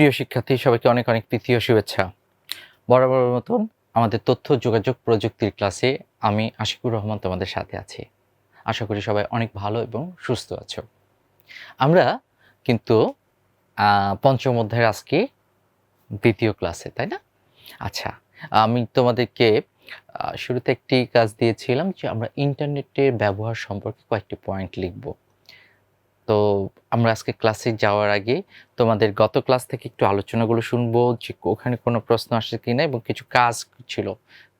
প্রিয় শিক্ষার্থী, সবাইকে অনেক অনেক তৃতীয় শুভেচ্ছা। বরাবর মতন আমাদের তথ্য, যোগাযোগ প্রযুক্তির ক্লাসে আমি আশিকুর রহমান তোমাদের সাথে আছি। আশা করি সবাই অনেক ভালো এবং সুস্থ আছো। আমরা কিন্তু পঞ্চম অধ্যায়ের আজকে দ্বিতীয় ক্লাসে, তাই না? আচ্ছা আমি তোমাদেরকে শুরুতে একটি কাজ দিয়েছিলাম যে আমরা ইন্টারনেটের ব্যবহার সম্পর্কে কয়েকটি পয়েন্ট লিখব। তো আমরা আজকে ক্লাসে যাওয়ার আগে তোমাদের গত ক্লাস থেকে একটু আলোচনাগুলো শুনব যে ওখানে কোনো প্রশ্ন আসে কি না এবং কিছু কাজ ছিল।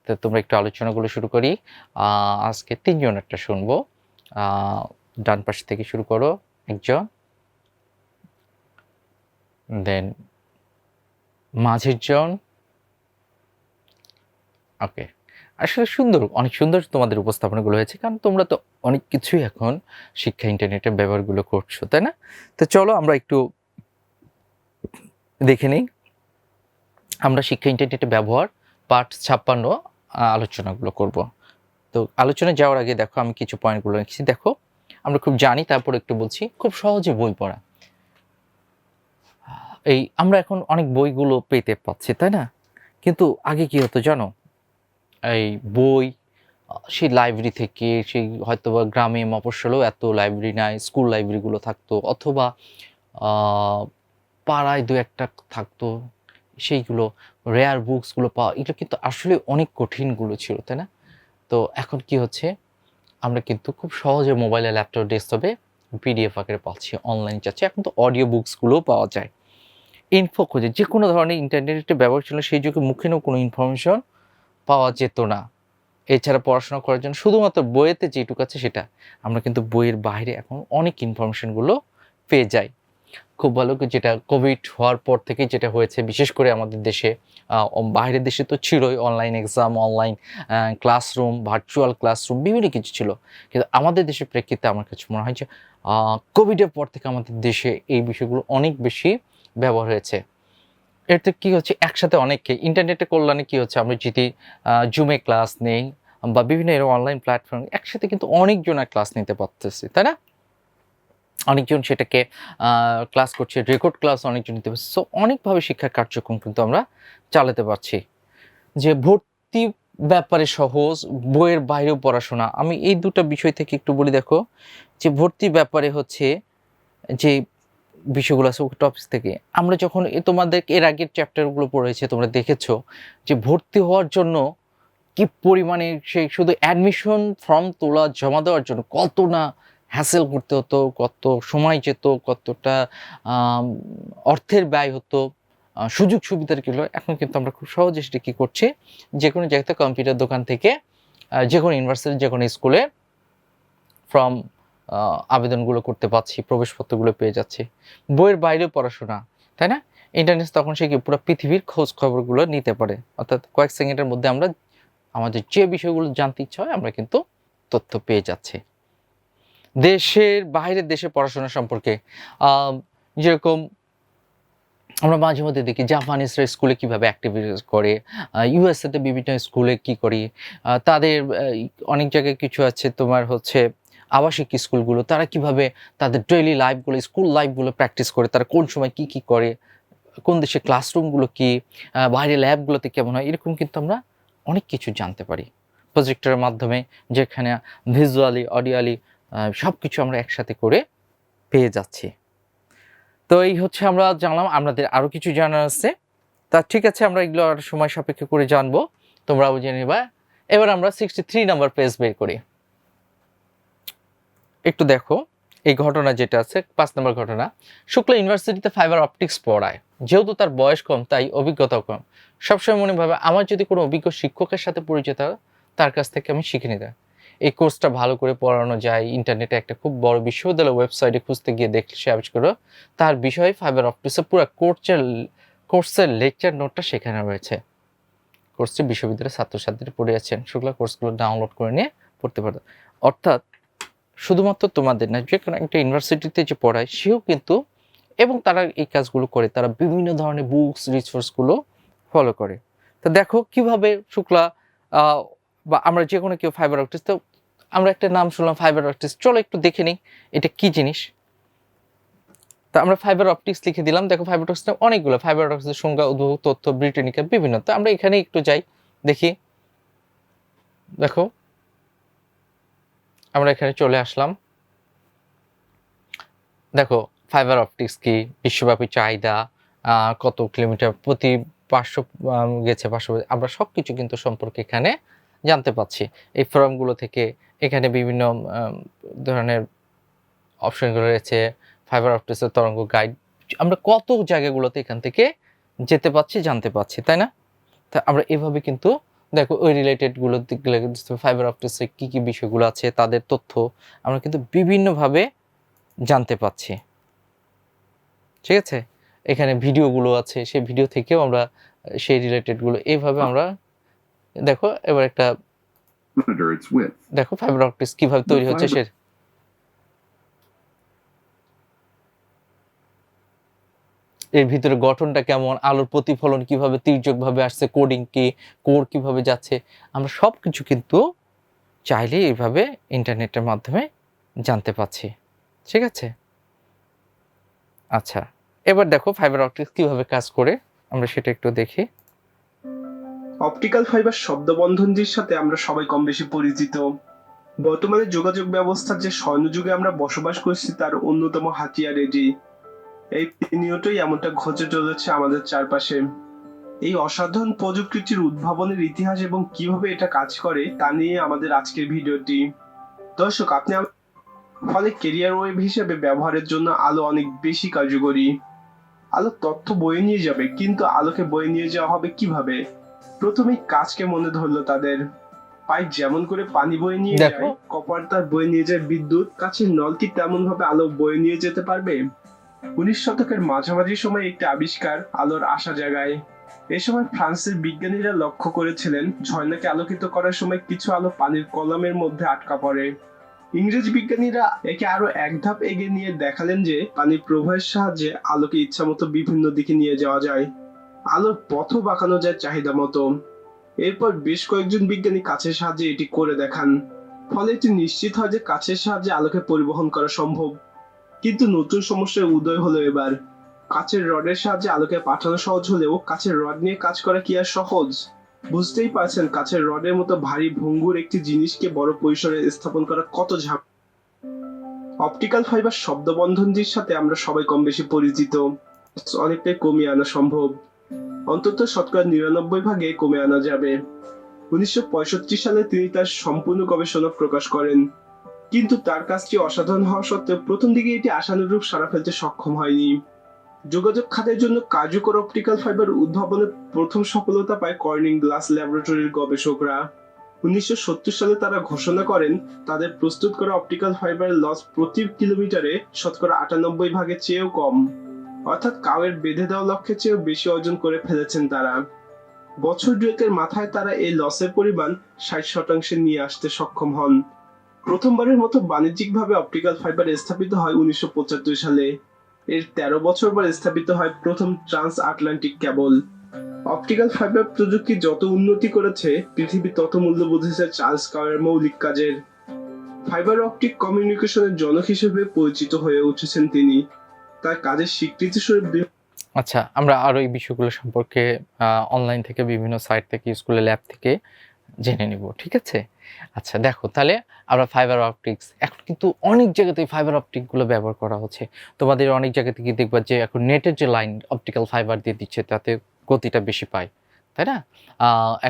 তো তোমরা একটু আলোচনাগুলো শুরু করি। আজকে তিনজন একটা শুনব ডান পাশ থেকে শুরু করো একজন। দেন মাঝের জন ওকে আসলে সুন্দর, অনেক সুন্দর তোমাদের উপস্থাপনাগুলো হয়েছে, কারণ তোমরা তো অনেক কিছুই এখন শিক্ষা ইন্টারনেটের ব্যবহারগুলো করছ, তাই না? তো চলো আমরা একটু দেখে নিই। আমরা শিক্ষা ইন্টারনেটের ব্যবহার, পাঠ ছাপ্পান্ন আলোচনাগুলো করব। তো আলোচনা যাওয়ার আগে দেখো, আমি কিছু পয়েন্টগুলো লিখছি দেখো, আমরা খুব জানি, তারপর একটু বলছি, খুব সহজে বই পড়া। এই আমরা এখন অনেক বইগুলো পেতে পাচ্ছি, তাই না? কিন্তু আগে কি হতো জানো? এই বই, সেই লাইব্রেরি থেকে, সেই হয়তো বা গ্রামে মফস্বলেও এত লাইব্রেরি নাই স্কুল লাইব্রেরিগুলো থাকতো, অথবা পাড়ায় দু একটা থাকতো, সেইগুলো রেয়ার বুকসগুলো পাওয়া, এগুলো কিন্তু আসলে অনেক কঠিনগুলো ছিল, তাই না? তো এখন কি হচ্ছে, আমরা কিন্তু খুব সহজে মোবাইলে ল্যাপটপ ডেস্কটপে পিডিএফ আকারে পাচ্ছি অনলাইন চাচ্ছি, এখন তো অডিও বুকসগুলোও পাওয়া যায়। ইনফো খোঁজে যে কোনো ধরনের ইন্টারনেটের ব্যবহার ছিল, সেই যুগে মুখেও কোনো ইনফরমেশন পাওয়া যেত না। এছাড়া পড়াশোনা করার জন্য শুধুমাত্র বইয়েতে যেটুকু আছে সেটা। আমরা কিন্তু বইয়ের বাইরে এখন অনেক ইনফরমেশনগুলো পেয়ে যাই। খুব ভালো যেটা কোভিড হওয়ার পর থেকে যেটা হয়েছে, বিশেষ করে আমাদের দেশে বাইরের দেশে তো ছিলই online exam online classroom virtual classroom বিভিন্ন কিছু ছিল। কিন্তু আমাদের দেশের প্রেক্ষিতে আমার কাছে মনে হয় যে কোভিডের পর থেকে আমাদের দেশে এই বিষয়গুলো অনেক বেশি ব্যবহার হয়েছে। এতে কি হচ্ছে? একসাথে অনেককে। ইন্টারনেটের কল্যাণে কি হচ্ছে? আমরা যদি জুমে ক্লাস নেই বা বিভিন্ন এরকম অনলাইন প্ল্যাটফর্ম একসাথে কিন্তু অনেকজন ক্লাস নিতে পারতেছি, তাই না? অনেকজন সেটাকে ক্লাস করছে রেকর্ড ক্লাস অনেকজন নিতে পারছে। সো অনেকভাবে শিক্ষা কার্যক্রম কিন্তু আমরা চালাতে পারছি। যে ভর্তি ব্যাপারে সহজ, বইয়ের বাইরেও পড়াশোনা। আমি এই দুটো বিষয় থেকে একটু বলি, দেখো, যে ভর্তি ব্যাপারে হচ্ছে যে বিষয়গুলো আছে টপিক থেকে। আমরা যখন তোমাদের এর আগের চ্যাপ্টারগুলো পড়েছে, তোমরা দেখেছ যে ভর্তি হওয়ার জন্য কি পরিমাণে সেই শুধু অ্যাডমিশন ফর্ম তোলা, জমা দেওয়ার জন্য কত না হ্যাসেল করতে হতো, কত সময় যেত, কতটা অর্থের ব্যয় হতো সুযোগ সুবিধার কিলো এখন কিন্তু আমরা খুব সহজে সেটা কী করছি যে কোনো জায়গাতে কম্পিউটার দোকান থেকে যে কোনো ইউনিভার্সিটি যে কোনো স্কুলে ফর্ম আবেদনগুলো করতে পারছি প্রবেশপত্রগুলো পেয়ে যাচ্ছি। বইয়ের বাইরেও পড়াশোনা, তাই না? ইন্টারনেট তখন সে কি পুরো পৃথিবীর খোঁজ খবরগুলো নিতে পারে। অর্থাৎ কয়েক সেকেন্ডের মধ্যে আমরা আমাদের যে বিষয়গুলো জানতে ইচ্ছা হয়, আমরা কিন্তু তথ্য পেয়ে যাচ্ছি। দেশের বাইরের দেশে পড়াশোনা সম্পর্কে যেরকম আমরা মাঝে মধ্যে দেখি, জাপানিজরা স্কুলে কীভাবে অ্যাক্টিভিটিস করে ইউএসএতে বিভিন্ন স্কুলে কি করি তাদের অনেক জায়গায় কিছু আছে তোমার হচ্ছে আবাসিক স্কুলগুলো, তারা কীভাবে তাদের ডেইলি লাইফগুলো স্কুল লাইফগুলো প্র্যাকটিস করে, তারা কোন সময় কি কি করে, কোন দেশে ক্লাসরুমগুলো কি বাইরে ল্যাবগুলোতে কেমন হয়, এরকম কিন্তু আমরা অনেক কিছু জানতে পারি। প্রজেক্টরের মাধ্যমে যেখানে ভিজুয়ালি অডিয়ালি সব কিছু আমরা একসাথে করে পেয়ে যাচ্ছি। তো এই হচ্ছে আমরা জানলাম, আমাদের আরও কিছু জানার আছে। তা ঠিক আছে, আমরা এগুলো আর সময় সাপেক্ষ করে জানব, তোমরাও জেনে নিবা। এবার আমরা সিক্সটি থ্রি নাম্বার পেজ বের করি। একটু দেখো, এই ঘটনা যেটা আছে, পাঁচ নম্বর ঘটনা। শুক্লা ইউনিভার্সিটিতে ফাইবার অপটিক্স পড়ায়। যেহেতু তার বয়স কম, তাই অভিজ্ঞতাও কম। সবসময় মনে ভাবে, আমার যদি কোনো অভিজ্ঞ শিক্ষকের সাথে পরিচিত হয়, তার কাছ থেকে আমি শিখে নিতাম এই কোর্সটা ভালো করে পড়ানো যায়। ইন্টারনেটে একটা খুব বড় বিশ্ববিদ্যালয় ওয়েবসাইটে খুঁজতে গিয়ে দেখলে সার্চ করো তার বিষয়ে ফাইবার অপটিক্সের পুরো কোর্সের কোর্সের লেকচার নোটটা সেখানে রয়েছে। কোর্সটি বিশ্ববিদ্যালয়ের ছাত্রছাত্রীরা পড়ে আছেন শুক্লা কোর্সগুলো ডাউনলোড করে নিয়ে পড়তে পারো অর্থাৎ শুধুমাত্র তোমাদের না যে কোনো একটা ইউনিভার্সিটিতে যে পড়ায়, সেও কিন্তু এবং তারা এই কাজগুলো করে, তারা বিভিন্ন ধরনের বুকস রিসোর্সগুলো ফলো করে। তো দেখো কীভাবে শুক্লা বা আমরা যে কোনো কেউ ফাইবার অপটিক্স তো আমরা একটা নাম শুনলাম ফাইবার অপটিক্স চলো একটু দেখে নিই, এটা কি জিনিস? তা আমরা ফাইবার অপটিক্স লিখে দিলাম। দেখো ফাইবার অপটিক্স অনেকগুলো ফাইবার অপটিক্সের সংজ্ঞা, উদ্ভব, তথ্য, ব্রিটেনিকা, বিভিন্ন। তো আমরা এখানে একটু যাই, দেখি। দেখো। আমরা এখানে চলে আসলাম। দেখো ফাইবার অপটিক্স কি, বিশ্বব্যাপী চাহিদা কত কিলোমিটার প্রতি পাঁচশো গেছে পাঁচশো, আমরা সব কিছু কিন্তু সম্পর্কে এখানে জানতে পাচ্ছি এই ফর্মগুলো থেকে এখানে বিভিন্ন ধরনের অপশনগুলো রয়েছে ফাইবার অপটিক্সের তরঙ্গ গাইড আমরা কত জায়গাগুলোতে এখান থেকে যেতে পাচ্ছি জানতে পাচ্ছি তাই না? তা আমরা এভাবে কিন্তু দেখো ওই রিলেটেডগুলো দিকগুলো ফাইবার অপটিক্সে কী কী বিষয়গুলো আছে তাদের তথ্য আমরা কিন্তু বিভিন্নভাবে জানতে পাচ্ছি ঠিক আছে এখানে ভিডিওগুলো আছে সেই ভিডিও থেকেও আমরা সেই রিলেটেডগুলো এইভাবে আমরা দেখো এবার একটা. দেখো ফাইবার অপটিক্স কীভাবে তৈরি হচ্ছে সে এর ভিতরে গঠনটা কেমন, আলোর প্রতিফলন কীভাবে তির্যকভাবে আসছে কোডিং কি কোর কীভাবে যাচ্ছে, আমরা সব কিছু কিন্তু চাইলে এইভাবে ইন্টারনেটের মাধ্যমে জানতে পাচ্ছি ঠিক আছে? আচ্ছা এবার দেখো ফাইবার অপটিক্স কীভাবে কাজ করে, আমরা সেটা একটু দেখি। অপটিক্যাল ফাইবার শব্দবন্ধনটির সাথে আমরা সবাই কম বেশি পরিচিত। বর্তমানে যোগাযোগ ব্যবস্থার যে স্বর্ণযুগে আমরা বসবাস করছি, তার অন্যতম হাতিয়ার এটি। এই প্রতিনিয়তই এমনটা ঘটে চলেছে আমাদের চারপাশে। এই অসাধারণ প্রযুক্তিটির উদ্ভাবনের ইতিহাস এবং কীভাবে এটা কাজ করে তা নিয়ে আমাদের আজকের ভিডিওটি। দর্শক আপনি ফলে কেরিয়ার ওয়েব হিসেবে ব্যবহারের জন্য আলো অনেক বেশি কার্যকরী। আলো তথ্য বয়ে নিয়ে যাবে কিন্তু আলোকে বয়ে নিয়ে যাওয়া হবে কীভাবে? প্রথমেই কাজকে মনে ধরলো তাদের। পাইপ যেমন করে পানি বয়ে নিয়ে। যায় কপার তার বয়ে নিয়ে যায় বিদ্যুৎ কাছের নল কি তেমন ভাবে আলো বয়ে নিয়ে যেতে পারবে। উনিশ শতকের মাঝামাঝি সময় একটি আবিষ্কার আলোর আশা জাগায়। এ সময় ফ্রান্সের বিজ্ঞানীরা লক্ষ্য করেছিলেন ঝর্ণাকে আলোকিত করার সময় কিছু আলো পানির কলামের মধ্যে আটকা পড়ে। ইংরেজ বিজ্ঞানীরা একে আরও এক ধাপ এগিয়ে নিয়ে দেখালেন যে পানির প্রবাহের সাহায্যে আলোকে ইচ্ছামতো বিভিন্ন দিকে নিয়ে যাওয়া যায়। আলোর পথও বাঁকানো যায় চাহিদা মতো। এরপর বেশ কয়েকজন বিজ্ঞানী কাছের সাহায্যে এটি করে দেখান। ফলে এটি নিশ্চিত হয় যে কাছের সাহায্যে আলোকে পরিবহন করা সম্ভব। কিন্তু নতুন সমস্যার উদয় হলো এবার। কাচের রডের সাহায্যে আলোকে পাঠানো সহজ হলেও কাচের রড নিয়ে কাজ করা কি আর সহজ? বুঝতেই পারছেন কাচের রডের মতো ভারী ভঙ্গুর একটি জিনিসকে বড় পরিসরে স্থাপন করা কত ঝাপ অপটিক্যাল ফাইবার শব্দবন্ধনটির সাথে আমরা সবাই কম বেশি পরিচিত। অনেকটাই কমিয়ে আনা সম্ভব। অন্তত শতকরা নিরানব্বই ভাগে কমে আনা যাবে। উনিশশো পঁয়ষট্টি সালে তিনি তার সম্পূর্ণ গবেষণা প্রকাশ করেন। কিন্তু তার কাজটি অসাধারণ হওয়া সত্ত্বেও প্রথম দিকে এটি আশানুরূপ সারা ফেলতে সক্ষম হয়নি। যোগাযোগ খাতের জন্য কার্যকর অপটিক্যাল ফাইবার উদ্ভাবনে প্রথম সফলতা পায় কর্নিং গ্লাস ল্যাবরেটরির গবেষকরা। উনিশশো সত্তর সালে তারা ঘোষণা করেন, তাদের প্রস্তুত করা অপটিক্যাল ফাইবার লস প্রতি কিলোমিটারে শতকরা আটানব্বই ভাগের চেয়েও কম। অর্থাৎ কাওয়ের বেঁধে দেওয়া লক্ষ্যের চেয়েও বেশি অর্জন করে ফেলেছেন তারা। বছর দুয়েকের মাথায় তারা এই লসের পরিমাণ ষাট শতাংশে নিয়ে আসতে সক্ষম হন। প্রথমবারের মতো বাণিজ্যিকভাবে অপটিক্যাল ফাইবার স্থাপিত হয় উনিশশো পঁচাত্তর সালে। এর তেরো বছর পর স্থাপিত হয় প্রথম transatlantic cable optical fibre প্রযুক্তি যত উন্নতি করেছে, পৃথিবী তত মূল্য বুঝেছে চার্লস কাওয়ের মৌলিক কাজের। ফাইবার অপটিক কমিউনিকেশনের জনক হিসেবে পরিচিত হয়ে উঠেছেন তিনি। তার কাজের স্বীকৃতি স্বরূপ আচ্ছা আমরা আরও এই বিষয়গুলো সম্পর্কে অনলাইন থেকে বিভিন্ন সাইট থেকে স্কুলে ল্যাব থেকে জেনে নিব, ঠিক আছে? আচ্ছা দেখো, তাহলে আমরা ফাইবার অপটিক্স এখন কিন্তু অনেক জায়গাতে ফাইবার অপটিকগুলো ব্যবহার করা হচ্ছে। তোমাদের অনেক জায়গাতে থেকে দেখবা যে এখন নেটের যে লাইন অপটিক্যাল ফাইবার দিয়ে দিচ্ছে, তাতে গতিটা বেশি পায়, তাই না?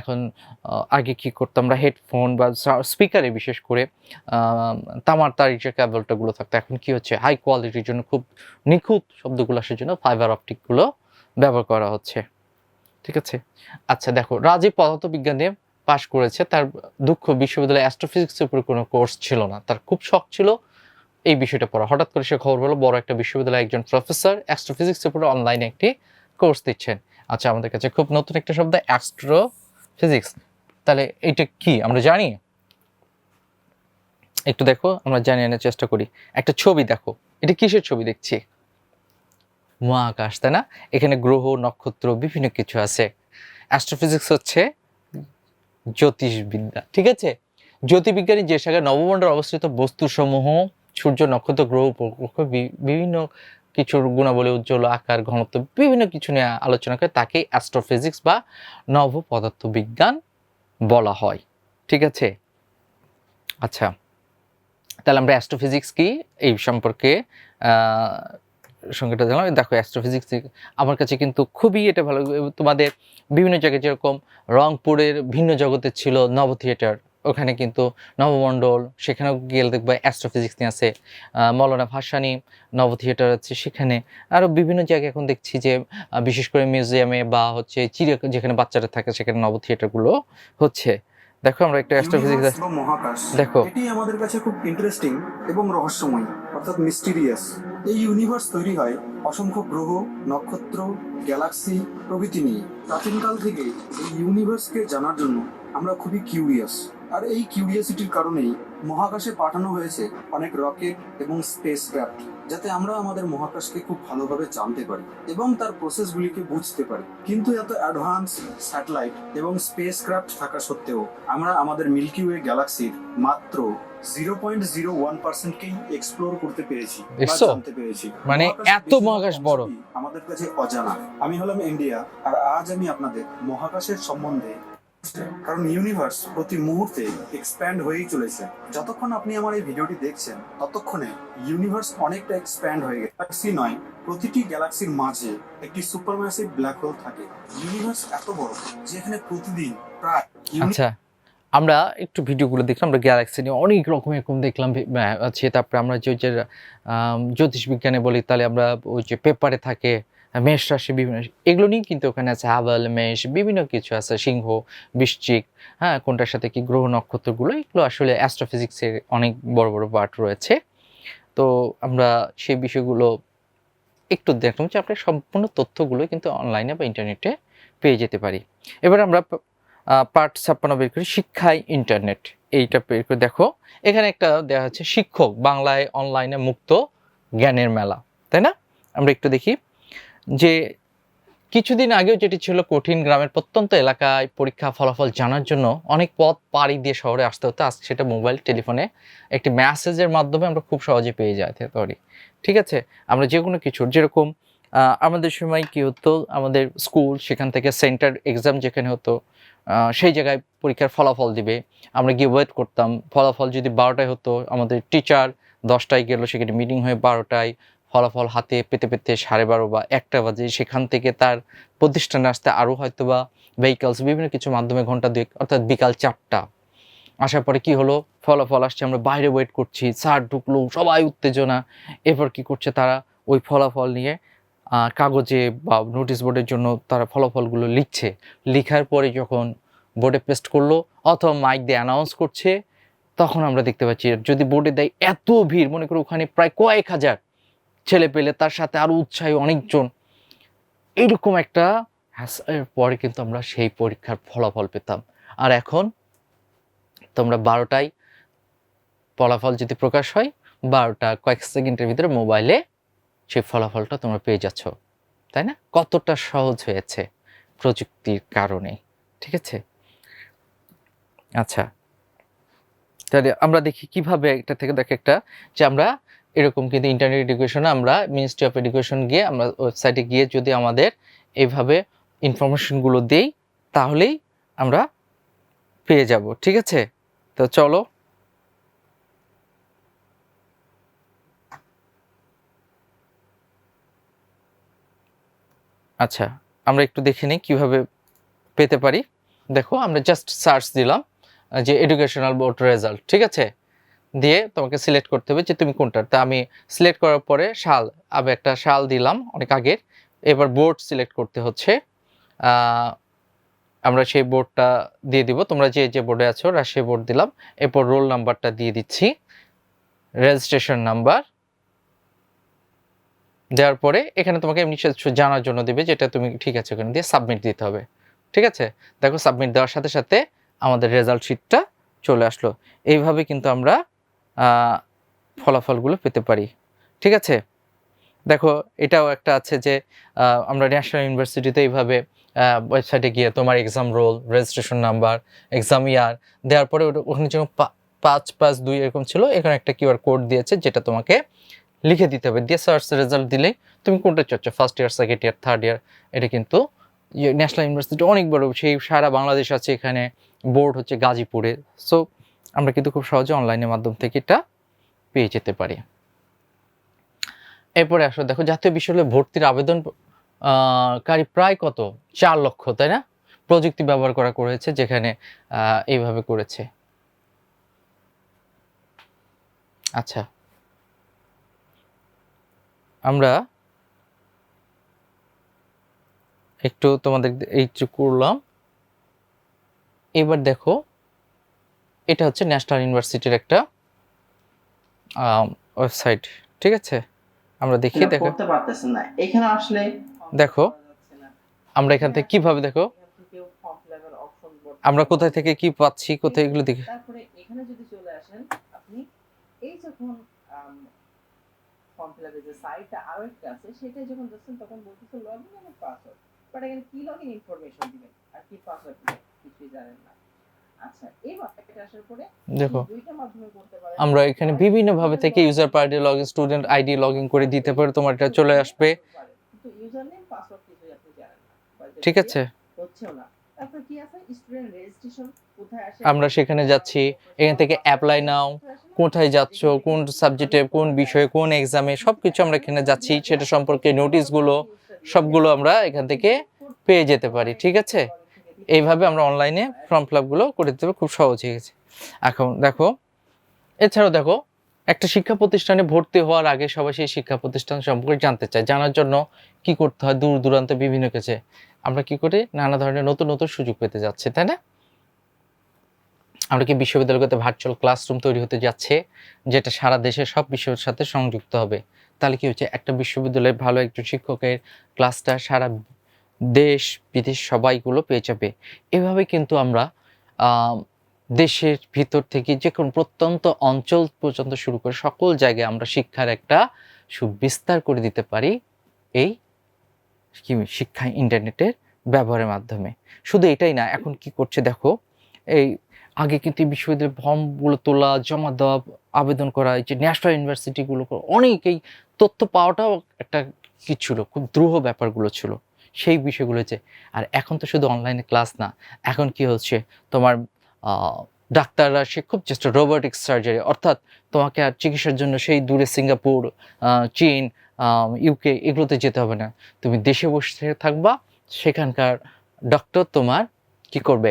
এখন আগে কি করতাম আমরা হেডফোন বা স্পিকারে বিশেষ করে তামার তারির যে ক্যাবলটাগুলো থাকতো, এখন কি হচ্ছে? হাই কোয়ালিটির জন্য খুব নিখুঁত শব্দগুলো আসার জন্য ফাইবার অপটিকগুলো ব্যবহার করা হচ্ছে, ঠিক আছে? আচ্ছা দেখো, রাজীব পদার্থবিজ্ঞানে পাশ করেছে, তার দুঃখ বিশ্ববিদ্যালয়ে অ্যাস্ট্রোফিজিক্সের উপরে কোনো কোর্স ছিল না। তার খুব শখ ছিল এই বিষয়টা পড়া। হঠাৎ করে সে খবর পেল, বড় একটা বিশ্ববিদ্যালয়ে একজন প্রফেসর অ্যাস্ট্রোফিজিক্সের উপরে অনলাইনে একটি কোর্স দিচ্ছেন। আচ্ছা আমাদের কাছে খুব নতুন একটা শব্দ অ্যাস্ট্রোফিজিক্স তাহলে এটা কি? আমরা জানি? একটু দেখো, আমরা জানিয়ে আনার চেষ্টা করি। একটা ছবি দেখো। এটা কিসের ছবি দেখছি? মহাকাশ, তাই না? এখানে গ্রহ, নক্ষত্র, বিভিন্ন কিছু আছে। অ্যাস্ট্রোফিজিক্স হচ্ছে জ্যোতিষবিদ্যা, ঠিক আছে? জ্যোতির্বিজ্ঞানী যে শাখায় নবমণ্ডল অবস্থিত বস্তুসমূহ, সূর্য, নক্ষত্র, গ্রহ, উপগ্রহ বিভিন্ন কিছুর গুণাবলী, উজ্জ্বল আকার, ঘনত্ব, বিভিন্ন কিছু নিয়ে আলোচনা করে তাকে অ্যাস্ট্রোফিজিক্স বা নব পদার্থবিজ্ঞান বলা হয়, ঠিক আছে? আচ্ছা তাহলে আমরা অ্যাস্ট্রোফিজিক্স কি? এই সম্পর্কে সংজ্ঞাটা দিলাম দেখো অ্যাস্ট্রোফিজিক্স আমার কাছে কিন্তু খুবই এটা ভালো। তোমাদের বিভিন্ন জায়গায় যেরকম রংপুরের ভিন্ন জগতের ছিল নব থিয়েটার ওখানে কিন্তু নবমণ্ডল সেখানেও গেলে দেখবে অ্যাস্ট্রোফিজিক্স নিয়ে আছে। মৌলানা ভাসানি নব থিয়েটার আছে সেখানে। আরও বিভিন্ন জায়গায় এখন দেখছি যে বিশেষ করে মিউজিয়ামে বা হচ্ছে চিড়িয়া যেখানে বাচ্চারা থাকে সেখানে নব থিয়েটারগুলো হচ্ছে। দেখো আমরা একটা অ্যাস্ট্রোফিজিক্স মহাকাশ দেখো। এটি আমাদের কাছে খুব ইন্টারেস্টিং এবং রহস্যময় অর্থাৎ মিস্টিরিয়াস এই ইউনিভার্স তৈরি হয় অসংখ্য গ্রহ, নক্ষত্র গ্যালাক্সি প্রভৃতি নিয়ে। প্রাচীনকাল থেকে এই ইউনিভার্সকে জানার জন্য আমরা খুবই কিউরিয়াস আর এই কিউরিয়াসিটির কারণেই মহাকাশে পাঠানো হয়েছে অনেক রকেট এবং স্পেস ক্রাফট যাতে আমরা আমাদের মহাকাশকে খুব ভালোভাবে জানতে পারি এবং তার প্রসেসগুলিকে বুঝতে পারি। কিন্তু এত অ্যাডভান্স স্যাটেলাইট এবং স্পেস ক্রাফট থাকা সত্ত্বেও আমরা আমাদের মিল্কি ওয়ে গ্যালাক্সির মাত্র জিরো পয়েন্ট জিরো ওয়ান পার্সেন্টকেই এক্সপ্লোর করতে পেরেছি জানতে পেরেছি। মানে এত মহাকাশ বড়। আমাদের কাছে অজানা। আমি হলাম ইন্ডিয়া আর আজ আমি আপনাদের মহাকাশের সম্বন্ধে কারণ ইউনিভার্স প্রতি মুহূর্তে এক্সপ্যান্ড হয়েই চলেছে। যতক্ষণ আপনি আমার এই ভিডিওটি দেখছেন ততক্ষণে ইউনিভার্স অনেকটা এক্সপ্যান্ড হয়ে গেছে। গ্যালাক্সি নয় প্রতিটি গ্যালাক্সির মাঝে একটি সুপারম্যাসিভ ব্ল্যাক হোল থাকে। ইউনিভার্স এত বড় যেখানে প্রতিদিন প্রায় আচ্ছা। আমরা একটু ভিডিওগুলো দেখলাম আমরা গ্যালাক্সি নিয়ে অনেক রকম এরকম দেখলাম আছে তারপরে আমরা যে যে আম, জ্যোতিষ বিজ্ঞানে বলি তাহলে আমরা ওই যে পেপারে থাকে মেষ রাশি বিভিন্ন এগুলো নিয়ে কিন্তু ওখানে আছে হাবল মেষ বিভিন্ন কিছু আছে সিংহ বৃশ্চিক হ্যাঁ কোনটার সাথে কি গ্রহ নক্ষত্রগুলো এগুলো আসলে অ্যাস্ট্রোফিজিক্সের অনেক বড় বড় পার্ট রয়েছে। তো আমরা সেই বিষয়গুলো একটু দেখলাম যে আপনার সম্পূর্ণ তথ্যগুলো কিন্তু অনলাইনে বা ইন্টারনেটে পেয়ে যেতে পারি। এবার আমরা পার্ট ছাপ্পান্ন বের করি শিক্ষায় ইন্টারনেট এইটা বের করে দেখো। এখানে একটা দেওয়া হচ্ছে, শিক্ষক বাংলায় অনলাইনে মুক্ত জ্ঞানের মেলা, তাই না? আমরা একটু দেখি। যে কিছুদিন আগেও যেটি ছিল কঠিন গ্রামের প্রত্যন্ত এলাকায় পরীক্ষা ফলাফল জানার জন্য অনেক পথ পাড়ি দিয়ে শহরে আসতে হতো। আজকে সেটা মোবাইল, টেলিফোনে একটি মেসেজের মাধ্যমে আমরা খুব সহজে পেয়ে যেতে পারি ঠিক আছে? আমরা যে কোনো কিছুর, যেরকম আমাদের সময় কি হতো? আমাদের স্কুল সেখান থেকে সেন্টার এক্সাম যেখানে হতো সেই জায়গায় পরীক্ষার ফলাফল দিবে। আমরা গিয়ে ওয়েট করতাম। ফলাফল যদি বারোটায় হতো, আমাদের টিচার দশটায় গেল, সেখানে মিটিং হয়ে বারোটায়। ফলাফল হাতে পেতে পেতে সাড়ে বারো বা একটা বাজে। সেখান থেকে তার প্রতিষ্ঠানে আসতে আরও হয়তো বা ভেহিকালস বিভিন্ন কিছু মাধ্যমে ঘণ্টা দুয়েক, অর্থাৎ বিকাল চারটা। আসার পরে কি হলো? ফলাফল আসছে, আমরা বাইরে ওয়েট করছি। স্যার ঢুকলো, সবাই উত্তেজনা। এরপর কি করছে তারা? ওই ফলাফল নিয়ে কাগজে বা নোটিশ বোর্ডের জন্য তারা ফলাফলগুলো লিখছে। লিখার পরে যখন বোর্ডে পেস্ট করল অথবা মাইক দিয়ে অ্যানাউন্স করছে, তখন আমরা দেখতে পাচ্ছি যদি বোর্ডে দেয় এত ভিড়, মনে করো ওখানে প্রায় কয়েক হাজার ছেলে পেলে তার সাথে আরও উৎসাহী অনেকজন এইরকম একটা হ্যাসেলের পরে কিন্তু আমরা সেই পরীক্ষার ফলাফল পেতাম। আর এখন তোমরা বারোটায় ফলাফল যদি প্রকাশ হয়, বারোটা কয়েক সেকেন্ডের ভিতরে মোবাইলে সেই ফলাফলটা তোমরা পেয়ে যাচ্ছ, তাই না? কতটা সহজ হয়েছে প্রযুক্তির কারণে, ঠিক আছে? আচ্ছা তাহলে আমরা দেখি কীভাবে এটা থেকে দেখে একটা যে আমরা এরকম কিন্তু ইন্টারনেট এডুকেশনে আমরা মিনিস্ট্রি অফ এডুকেশন গিয়ে আমরা ওয়েবসাইটে গিয়ে যদি আমাদের এইভাবে ইনফরমেশনগুলো দেই, তাহলেই আমরা পেয়ে যাব, ঠিক আছে? তো চলো আচ্ছা আমরা একটু দেখে নিই কীভাবে পেতে পারি। দেখো, আমরা জাস্ট সার্চ দিলাম যে এডুকেশনাল বোর্ড রেজাল্ট ঠিক আছে? দিয়ে তোমাকে সিলেক্ট করতে হবে যে তুমি কোনটার। তা আমি সিলেক্ট করার পরে শাল আমি একটা শাল দিলাম, অনেক আগের। এবার বোর্ড সিলেক্ট করতে হচ্ছে। আমরা সেই বোর্ডটা দিয়ে দিব। তোমরা যে যে বোর্ডে আছো রাজশাহী বোর্ড দিলাম। এরপর রোল নাম্বারটা দিয়ে দিচ্ছি। রেজিস্ট্রেশন নাম্বার দেওয়ার পরে এখানে তোমাকে এমনি জানার জন্য দিবে যেটা তুমি ঠিক আছে ওখানে দিয়ে সাবমিট দিতে হবে। ঠিক আছে? দেখো সাবমিট দেওয়ার সাথে সাথে আমাদের রেজাল্ট শিটটা চলে আসলো। এইভাবে কিন্তু আমরা ফলাফলগুলো পেতে পারি। ঠিক আছে? দেখো এটাও একটা আছে যে আমরা ন্যাশনাল ইউনিভার্সিটিতে এইভাবে ওয়েবসাইটে গিয়ে তোমার exam roll registration number exam year দেওয়ার পরে ওখানে পা- পাঁচ পাঁচ দুই এরকম ছিল, এখানে একটা কিউআর কোড দিয়েছে যেটা তোমাকে লিখে দিতে হবে। দিয়ে সার্চ রেজাল্ট দিলেই তুমি কোনটা চাচ্ছ? First year second year third year এটা কিন্তু ন্যাশনাল ইউনিভার্সিটি অনেক বড় সেই সারা বাংলাদেশ আছে এখানে। বোর্ড হচ্ছে গাজীপুরে। সো আমরা কিন্তু খুব সহজে অনলাইনের মাধ্যম থেকে এটা পেয়ে যেতে পারি। এরপরে আসলে দেখো, জাতীয় বিশ্ববিদ্যালয়ে ভর্তির আবেদন কারী প্রায় কত? চার লক্ষ, তাই না? প্রযুক্তি ব্যবহার করা করেছে, যেখানে এইভাবে করেছে। আচ্ছা। আমরা একটু তোমাদের এইটু করলাম। এবার দেখো এটা হচ্ছে ন্যাশনাল ইউনিভার্সিটির একটা ওয়েবসাইট ঠিক আছে? আমরা দেখি দেখো। করতে পারতেছেন না। এখানে আসলে দেখো আমরা এখান থেকে কীভাবে দেখো? আমরা কোথায় থেকে কি পাচ্ছি কোথায় এগুলো দেখি তারপরে এখানে যদি চলে আসেন আপনি এই যখন ফর্ম ফিল আপের যে সাইটটা আরও একটা আছে সেটাই যখন যাচ্ছেন তখন বলতেছে লগ ইন এবং পাসওয়ার্ড বাট এখানে কি লগ ইন ইনফরমেশন দিবেন? আর কি পাসওয়ার্ড দিবেন? কিছুই জানেন না। আচ্ছা এবার এটা আসার পরে দেখো দুইটা মাধ্যমে করতে পারেন আমরা এখানে বিভিন্ন ভাবে থেকে user party log in student ID log in করে দিতে পারে তোমার এটা চলে আসবে। কিন্তু ইউজার নেম পাসওয়ার্ড কিছুই আপনি জানেন না। ঠিক আছে। হচ্ছেও না। তারপর কি আছে? স্টুডেন্ট রেজিস্ট্রেশন কোথায় আসে? আমরা সেখানে যাচ্ছি। এখান থেকে অ্যাপ্লাই নাও কোথায় যাচ্ছ, কোন সাবজেক্টে কোন বিষয়ে, কোন এক্সামে সব কিছু আমরা এখানে যাচ্ছি। সেটা সম্পর্কে নোটিশগুলো সবগুলো আমরা এখান থেকে পেয়ে যেতে পারি, ঠিক আছে? এইভাবে আমরা অনলাইনে ফর্ম ফিল আপগুলো করে দিতে খুব সহজ হয়ে গেছে। এখন দেখো, এছাড়াও দেখো, একটা শিক্ষা প্রতিষ্ঠানে ভর্তি হওয়ার আগে সবাই সেই শিক্ষা প্রতিষ্ঠান সম্পর্কে জানতে চায়, জানার জন্য কি করতে হয় দূর দূরান্তে বিভিন্ন কাছে। আমরা কি করি, নানা ধরনের নতুন নতুন সুযোগ পেতে যাচ্ছে, তাই না? আমরা কি বিশ্ববিদ্যালয়গত ভার্চুয়াল ক্লাসরুম তৈরি হতে যাচ্ছে, যেটা সারা দেশের সব বিষয়ের সাথে সংযুক্ত হবে? তাহলে কি হচ্ছে, একটা বিশ্ববিদ্যালয়ে ভালো একজন শিক্ষকের ক্লাসটা সারা দেশ, বিদেশ সবাইগুলো পেয়ে যাবে। এভাবে কিন্তু আমরা দেশের ভিতর থেকে যে কোনো প্রত্যন্ত অঞ্চল পর্যন্ত শুরু করে সকল জায়গায় আমরা শিক্ষার একটা সুবিস্তার করে দিতে পারি এই কি শিক্ষা ইন্টারনেটের ব্যবহারের মাধ্যমে। শুধু এটাই না, এখন কি করছে দেখো, এই আগে কিন্তু এই বিশ্ববিদ্যালয়ের ফর্মগুলো তোলা, জমা দেওয়া, আবেদন করা, এই যে ন্যাশনাল ইউনিভার্সিটিগুলো অনেক এই তথ্য পাওয়াটাও একটা কি ছিল? খুব দ্রুহ ব্যাপারগুলো ছিল। সেই বিষয়গুলো যে, আর এখন তো শুধু অনলাইনে ক্লাস না। এখন কি হচ্ছে? তোমার ডাক্তাররা, সে খুব চেষ্টা রোবোটিক সার্জারি অর্থাৎ তোমাকে আর চিকিৎসার জন্য সেই দূরে সিঙ্গাপুর চীন ইউকে এগুলোতে যেতে হবে না। তুমি দেশে বসে থাকবা, সেখানকার ডক্টর তোমার কি করবে?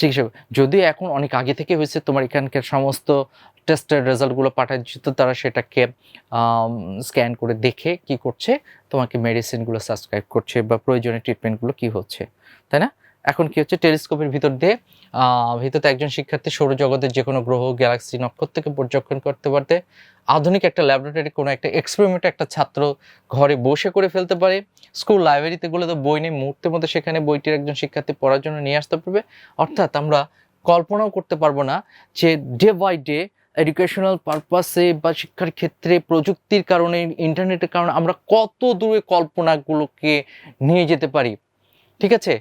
চিকিৎসা হিসাবে যদিও এখন অনেক আগে থেকে হয়েছে তোমার এখানকার সমস্ত টেস্টের রেজাল্টগুলো পাঠায় দিচ্ছে, তো তারা সেটাকে স্ক্যান করে দেখে কি করছে তোমাকে মেডিসিনগুলো সাবস্ক্রাইব করছে বা প্রয়োজনীয় ট্রিটমেন্টগুলো কি হচ্ছে তাই না? এখন কি হচ্ছে? টেলিস্কোপের ভিতর দিয়ে আহ, ভিতরে একজন শিক্ষার্থী সৌরজগতের যে কোনো গ্রহ গ্যালাক্সি নক্ষত্রকে পর্যবেক্ষণ করতে পারতে আধুনিক একটা ল্যাবরেটরি কোনো একটা এক্সপেরিমেন্ট একটা ছাত্র ঘরে বসে করে ফেলতে পারে স্কুল লাইব্রেরিতে গুলো তো বই নেই মুহূর্তের মধ্যে সেখানে বইটির একজন শিক্ষার্থী পড়ার জন্য নিয়ে আসতে পারবে। অর্থাৎ আমরা কল্পনাও করতে পারব না যে ডে বাই ডে এডুকেশনাল পারপাসে বা শিক্ষার ক্ষেত্রে প্রযুক্তির কারণে ইন্টারনেটের কারণে আমরা কত দূরে কল্পনাগুলোকে নিয়ে যেতে পারি। ঠিক আছে?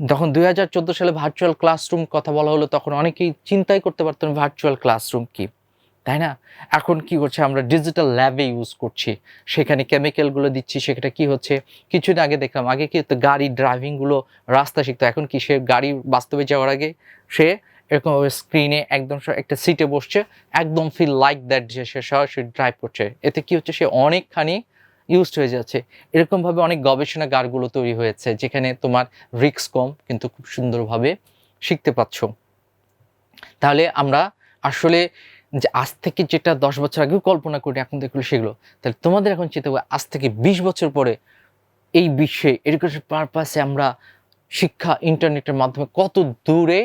যখন দুই হাজার চোদ্দ সালে ভার্চুয়াল ক্লাসরুম কথা বলা হলো, তখন অনেকেই চিন্তাই করতে পারতেন ভার্চুয়াল ক্লাসরুম কি। তাই না? এখন কি করছে? আমরা ডিজিটাল ল্যাবে ইউজ করছি। সেখানে কেমিক্যালগুলো দিচ্ছি সেটা কি হচ্ছে? কিছুদিন আগে দেখলাম, আগে কি হতো গাড়ি ড্রাইভিংগুলো রাস্তা শিখতো। এখন কি সে গাড়ি বাস্তবে যাওয়ার আগে সে এরকম স্ক্রিনে একদম একটা সিটে বসছে, একদম ফিল লাইক দ্যাট যে সে সরাসরি ড্রাইভ করছে। এতে কি হচ্ছে? সে অনেকখানি ইউজড হয়ে যাচ্ছে। এরকমভাবে অনেক গবেষণাগারগুলো তৈরি হয়েছে, যেখানে তোমার রিক্স কম, কিন্তু খুব সুন্দরভাবে শিখতে পাচ্ছ তাহলে আমরা আসলে যে আজ থেকে যেটা দশ বছর আগেও কল্পনা করি এখন দেখল সেগুলো। তাহলে তোমাদের এখন চিন্তা করবে আজ থেকে বিশ বছর পরে এই বিশ্বে এডুকেশন পারপাসে আমরা শিক্ষা ইন্টারনেটের মাধ্যমে কত দূরে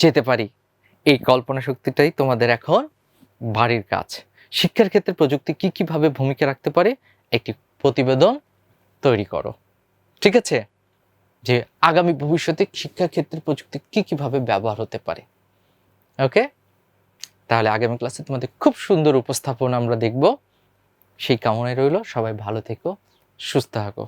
যেতে পারি? এই কল্পনা শক্তিটাই তোমাদের এখন বাড়ির কাজ। শিক্ষার ক্ষেত্রে প্রযুক্তি কি কীভাবে ভূমিকা রাখতে পারে? একটি প্রতিবেদন তৈরি করো। ঠিক আছে? যে আগামী ভবিষ্যতে শিক্ষাক্ষেত্রে প্রযুক্তি কী কীভাবে ব্যবহার হতে পারে। ওকে? তাহলে আগামী ক্লাসে তোমাদের খুব সুন্দর উপস্থাপন আমরা দেখব। সেই কামনায় রইল। সবাই ভালো থেকো, সুস্থ থাকো।